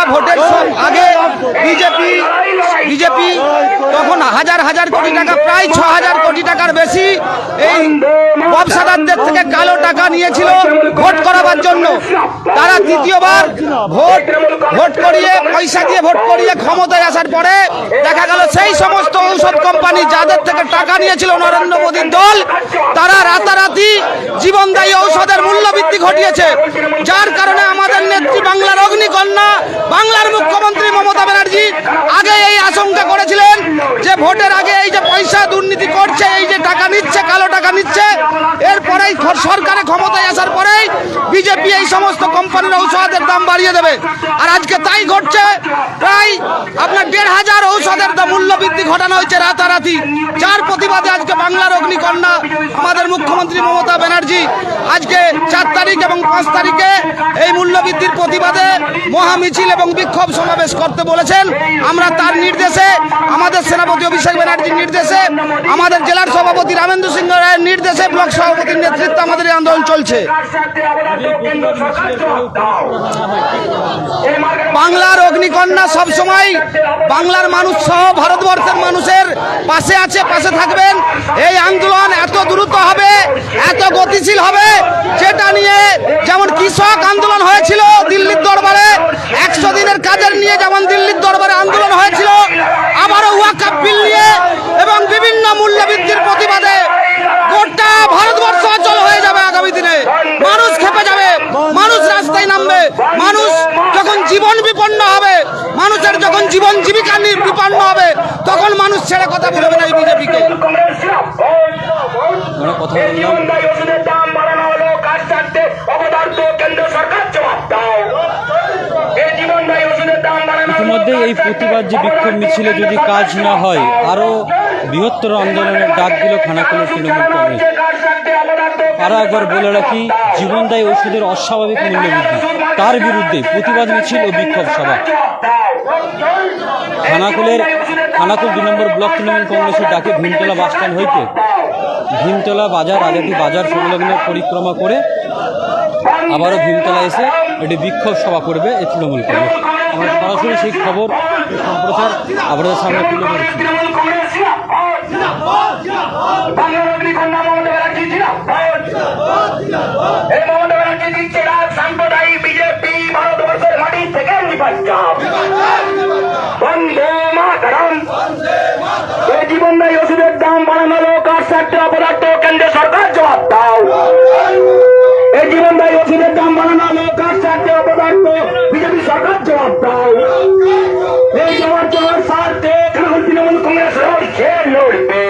লোকসভা ভোটের আগে BJP BJP তখন হাজার হাজার কোটি টাকা, প্রায় ছ হাজার কোটি টাকার বেশি এই ব্যবসাদারদের থেকে কালো টাকা নিয়েছিল ভোট করাবার জন্য। তারা তৃতীয়বার ভোট ভোট করিয়ে, পয়সা দিয়ে ভোট করিয়ে ক্ষমতায় আসার পরে দেখা গেল সেই সমস্ত ঔষধ কোম্পানি যাদের থেকে টাকা নিয়েছিল নরেন্দ্র মোদীর দল, তারা রাতারাতি জীবনদায়ী ঔষধের মূল্য বৃদ্ধি ঘটিয়েছে। যার কারণে আমাদের নেত্রী বাংলার অগ্নিকন্যা, বাংলার মুখ্যমন্ত্রী মমতা ব্যানার্জি আগে এই আশঙ্কা করেছিলেন যে ভোটের আগে এই যে পয়সা দুর্নীতি করছে, এই যে টাকা নিচ্ছে, কালো টাকা নিচ্ছে, এরপরেই সরকারে ক্ষমতায় আসার পরেই বিজেপি এই সমস্ত কোম্পানির ঔষধের দাম বাড়িয়ে দেবে। আর আজকে তাই ঘটছে, প্রায় আপনার দেড় হাজার ঔষধের মূল্য বৃদ্ধি ঘটানো হয়েছে রাতারাতি। যার প্রতিবাদে আজকে বাংলার অগ্নিকন্যা, আমাদের মুখ্যমন্ত্রী মমতা ব্যানার্জি আজকে চার তারিখ এবং পাঁচ তারিখে এই মূল্য বৃদ্ধির প্রতিবাদে মহা মিছিল এবং বিক্ষোভ সমাবেশ করতে বলেছেন। আমরা তার নির্দেশে আমাদের সেনাপতি অভিষেক ব্যানার্জির নির্দেশে আমাদের জেলার সভাপতি রামেন্দ্র সিংহ রায়ের নির্দেশে ব্লক সভাপতির নেতৃত্বে আমাদের এই আন্দোলন চলছে। বাংলার অগ্নিকন্যা সবসময় বাংলার মানুষ সহ ভারতবর্ষের মানুষের পাশে আছে, পাশে থাকবেন। এই আন্দোলন এত দ্রুত হবে, এত গতিশীল হবে যেটা নিয়ে যেমন কৃষক আন্দোলন হয়েছিল দিল্লির দরবারে, একশো দিনের কাজের নিয়ে যেমন দিল্লির দরবারে আন্দোলন হয়েছিল, আবারও ওয়াকাপ বিল নিয়ে এবং বিভিন্ন মূল্যবৃদ্ধির প্রতিবাদে মানুষ রাস্তায় নামবে মানুষ যখন জীবন বিপন্ন হবে মানুষের যখন জীবন জীবিকা নি- বিপন্ন হবে তখন মানুষ ছেড়ে কথা বলবে না এই বিজেপিকে। ইতিমধ্যে এই প্রতিবাদ যে বিক্ষোভ মিছিলে যদি কাজ না হয় আরও বৃহত্তর আন্দোলনের ডাক দিল খানাকুলের তৃণমূল কংগ্রেস আরও একবার বলে রাখি জীবনদায়ী ওষুধের অস্বাভাবিক মূল্যবৃদ্ধি তার বিরুদ্ধে প্রতিবাদ মিছিল ও বিক্ষোভ সভা। খানাকুলের খানাকুল দুই নম্বর ব্লক তৃণমূল কংগ্রেসের ডাকে ভীমতলা বাসস্ট্যান্ড হইতে ভীমতলা বাজার আজাদি বাজার সংলগ্ন পরিক্রমা করে আবারও ভীমতলা এসে এটি বিক্ষোভ সভা করবে এই তৃণমূল কংগ্রেস। আমরা সরাসরি সেই খবর সম্প্রচার আপনাদের সামনে তুলে ধরছি। বিজেপি ভারতবর্ষের মাটি থেকে নির্বাচন বন্দে এই জীবনদায়ী ওষুধের দাম বাড়ানো হলো কার স্বার্থে অপদার্থ কেন্দ্র সরকার জবাব দাও। এই জীবনদায়ী ওষুধের দাম বাড়ানো হলো কার স্বার্থে অপদার্থ বিজেপি সরকার জবাব দাও। এই জবাব জবাব স্বার্থে তৃণমূল কংগ্রেস লড়ছে লড়বে।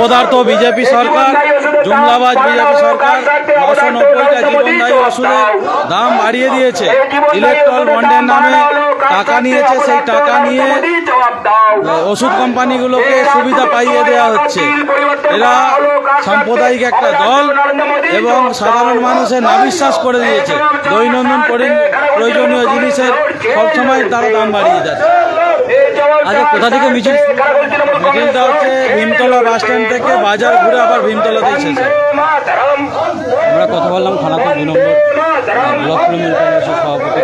অপদার্থ বিজেপি সরকার জুমলাবাজ বিজেপি সরকার নশো নব্বইটা জীবনদায়ী ওষুধের দাম বাড়িয়ে দিয়েছে। ইলেকট্রল বন্ডের নামে টাকা নিয়েছে সেই টাকা নিয়ে ওষুধ কোম্পানিগুলোকে সুবিধা পাইয়ে দেওয়া হচ্ছে। এরা সাম্প্রদায়িক একটা দল এবং সাধারণ মানুষের নাবিশ্বাস করে দিয়েছে। দৈনন্দিন প্রয়োজনীয় জিনিসের সবসময় তারা দাম বাড়িয়ে যাচ্ছে আচ্ছা কোথা থেকে মিছিল? মিছিলটা হচ্ছে ভীমতলা বাস স্ট্যান্ড থেকে বাজার ঘুরে আবার ভীমতলাতে এসেছে। আমরা কথা বললাম খানাকুল দু নম্বর ব্লক তৃণমূল কংগ্রেসের সভাপতি।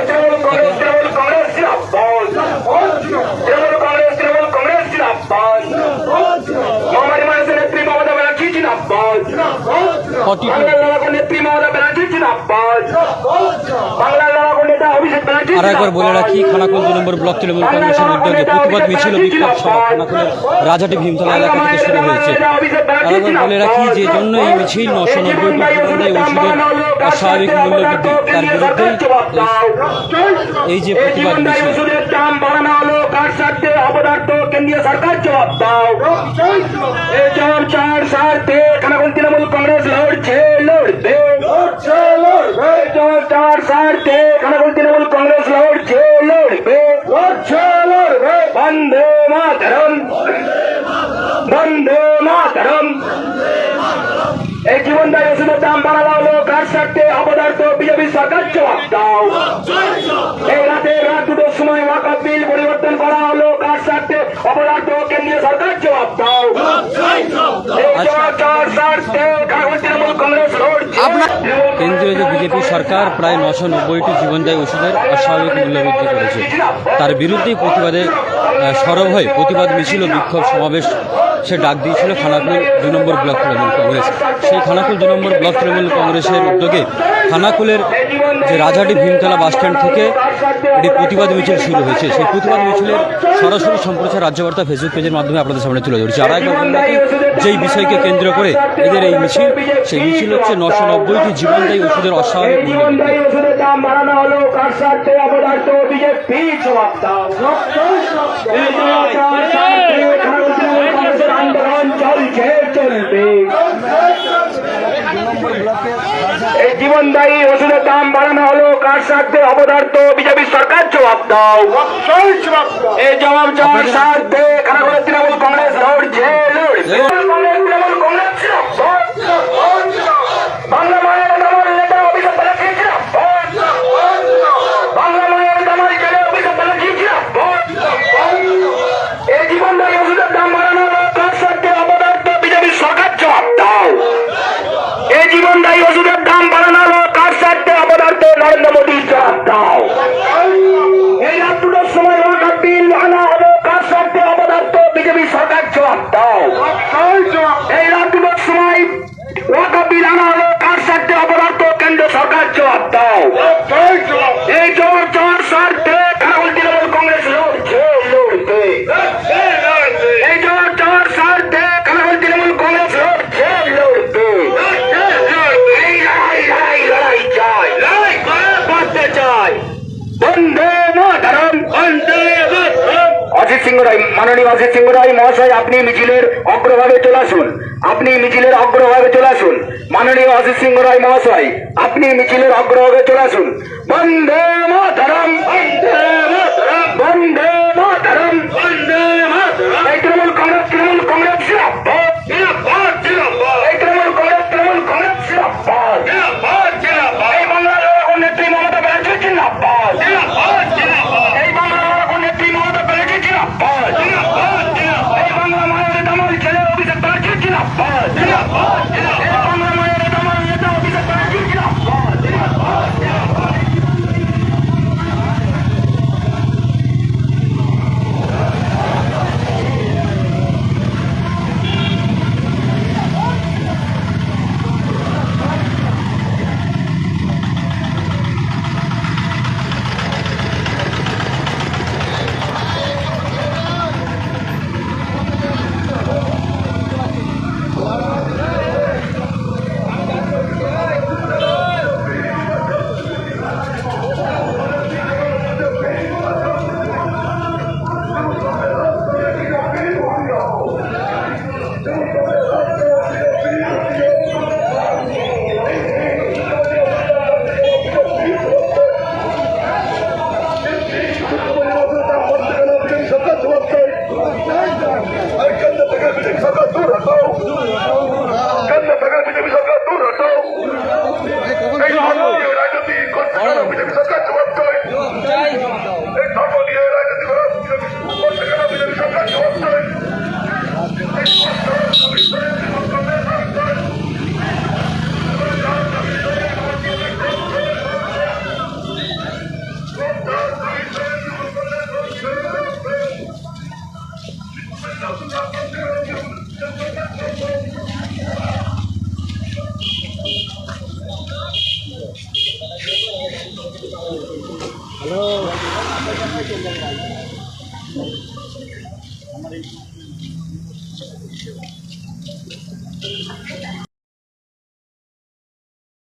বাংলার লড়াকু আর একবার বলে রাখি খানাকুল দু নম্বর ব্লক তৃণমূল কংগ্রেসের উদ্যোগে প্রতিবাদ মিছিল বিক্ষোভ সভা খানাকুলের রাজাটি ভীমতলা এলাকা থেকে শুরু হয়েছে। আর একবার বলে রাখি যে জন্য এই মিছিল নশো নব্বই কোটি ওষুধের অস্বাভাবিক মূল্য বৃদ্ধি তার বিরুদ্ধেই এই- যে প্রতিবাদ মিছিল। কেন্দ্রীয় সরকার জবাব দাও। এই চার খানাকুল তৃণমূল কংগ্রেস লড়ছে লড়বে। লড়ছে লড়বে। চার স্বার্থে খানাকুল তৃণমূল কংগ্রেস লড়ছে লড়বে লড়ছে লড়বে বন্দে মাতরম বন্দে মাতরম দাম বাড়ানো হলো কার স্বার্থে বিজেপি সরকার জবাব দাও। এই রাতে রাত দুটোর সময় বিল পরিবর্তন করা হলো কার স্বার্থে কেন্দ্রীয় সরকার জবাব দাও। কেন্দ্রীয় যে বিজেপি সরকার প্রায় নশো নব্বইটি জীবনদায়ী ওষুধের অস্বাভাবিক মূল্য বৃদ্ধি করেছে। তার বিরুদ্ধে প্রতিবাদে সরব হয়ে প্রতিবাদ মিছিল ও বিক্ষোভ সমাবেশ সে ডাক দিয়েছিল খানাকুল দু নম্বর ব্লক তৃণমূল কংগ্রেস। সেই খানাকুল দু নম্বর ব্লক তৃণমূল কংগ্রেসের উদ্যোগে খানাকুলের যে রাজাটি ভীমতলা বাসস্ট্যান্ড থেকে একটি প্রতিবাদ মিছিল শুরু হয়েছে। সেই প্রতিবাদ মিছিলের সরাসরি সম্প্রচার রাজ্যবার্তা ফেসবুক পেজের মাধ্যমে আপনাদের সামনে তুলে ধরছি। আর একবার বলে যেই বিষয়কে কেন্দ্র করে এদের এই মিছিল সেই মিছিল হচ্ছে নশো নব্বইটি জীবনদায়ী ওষুধের অস্বাভাবিক মূল্য এই জীবনদায়ী ওষুধের দাম বাড়ানো হলো কার স্বার্থে অপদার্থ বিজেপি সরকার জবাব দাও। এই জবাব দেওয়ার স্বার্থে খানাকুলের তৃণমূল কংগ্রেস লড়ছে লড়বে সিংহ রায় মাননীয় অজিত রায় মহাশয়, আপনি মিছিলের অগ্রভাবে চলে আসুন। আপনি মিছিলের অগ্রভাবে চলে আসুন। মাননীয় অজিত সিংহরাই মহাশয়, আপনি মিছিলের অগ্রভাবে চলে আসুন। বন্দে মাতরম বন্দে মাতরম, বন্দে